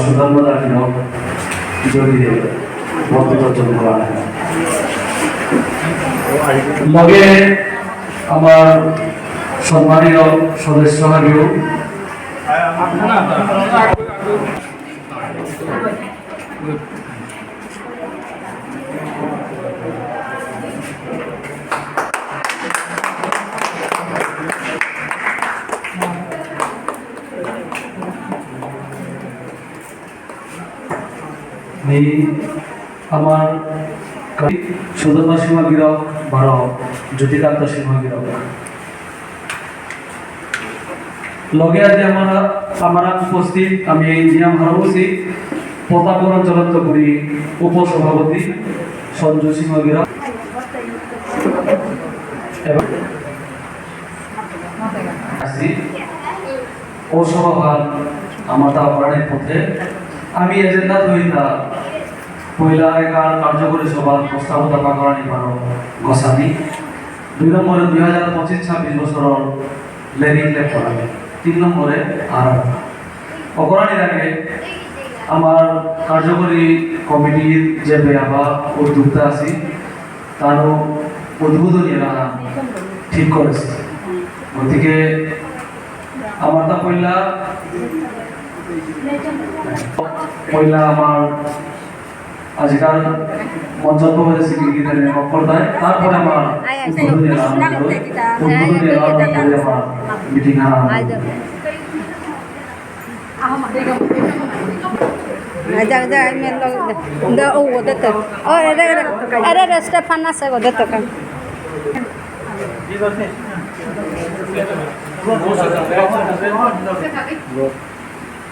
সুধর্মদার নিয়োগ যদি বক্তব্য অর্জন করা লগে আমার সম্মানীয় সদস্য হারিও আমার সুধর্মা সীমা গিরক, বারো, জ্যোতিকান্ত সীমা গিরক। লগে উপস্থিত, আমি নিয়াম হারবসি প্রতাপগণ চলন্ত করি উপসভাপতি সঞ্জু সিংহ গিরক। এবং ও তা অপরাধের পথে আমি এজেন্ডা ধরিতা পয়লা একার কার্যকরী সভার প্রস্তাব দাবা করা নিবারণ গসানি দুই নম্বরে দুই হাজার পঁচিশ ছাব্বিশ বছরের লেনিং করাবে। তিন নম্বরে আর। অপরাধীর আগে আমার কার্যকরী কমিটির যে বেয়াবা উদ্যোক্তা আছি, তারও উদ্বোধনী রাখা ঠিক করেছে। গতিকে আমার তা পয়লা পয়লা আমার আজকাল মঞ্চত্ব হয়েছে ক্রিকেটের অপরদায় তারপরে আমার উদ্বোধনী এলাম উদ্বোধনী এলাম করে আমার মিটিং Nasa udah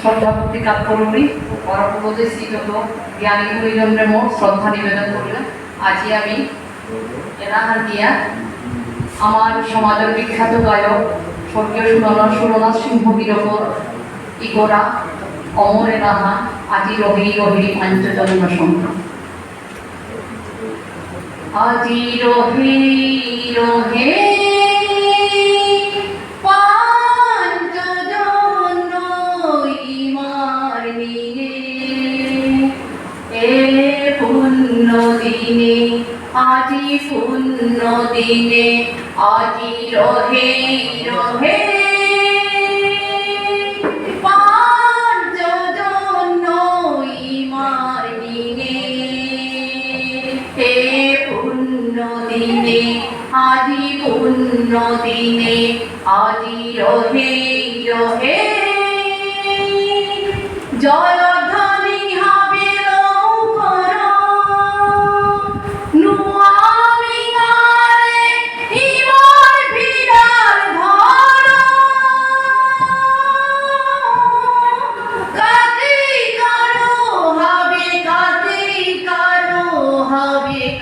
মোট শ্রদ্ধাপতি কাতকরুণী পরপদেশী যত জ্ঞানী গুরুজনের মোট শ্রদ্ধা নিবেদন করিলাম। আজি আমি এনাহার দিয়া আমার সমাজের বিখ্যাত গায়ক, স্বর্গীয় সুরনা সুরনাথ সিংহ বিরকর ইগোরা অমর এনাহা, আজি রহি রহি পাঞ্চজন্ম সংখ্যা আজি রহে রহে দিনে, আজি পুণ্য দিনে, আজি রহে রহে। দিনে। আজি পুণ্য দিনে, আজি রহে রহে। জয়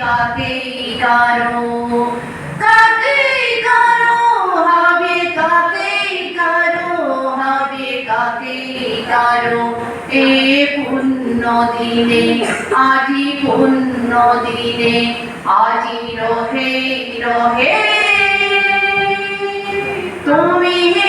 কাকে কারও হবে দিনে আজি পুণ্য দিনে আজি রহে রহে। তুমি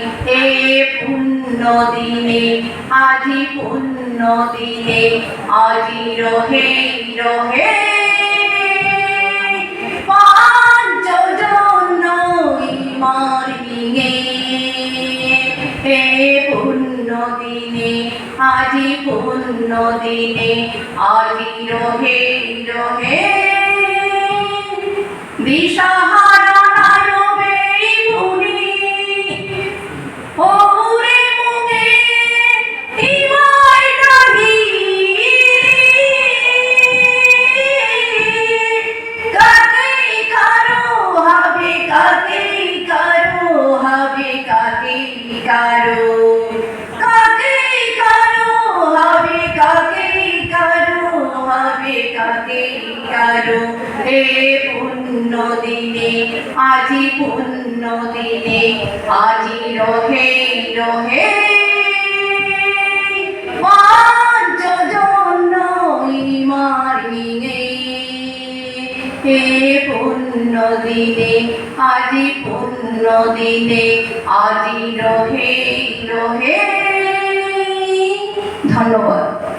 পুণ্য দিনে আজি পুণ্য দিনে আজি রহে রহে। দিনে আজি পুণ্য দিনে আজি রহে রহে। দিশাহারা কারও? কাকে কারও? হবে কাকে কারও? হবে কাকে কারও? হে পুণ্য দিনে, আজি পুণ্য দিনে, আজি রহে রহে। হে পুণ্য দিনে আজি পুণ্য দিনে আজি রহে রহে। ধন্যবাদ।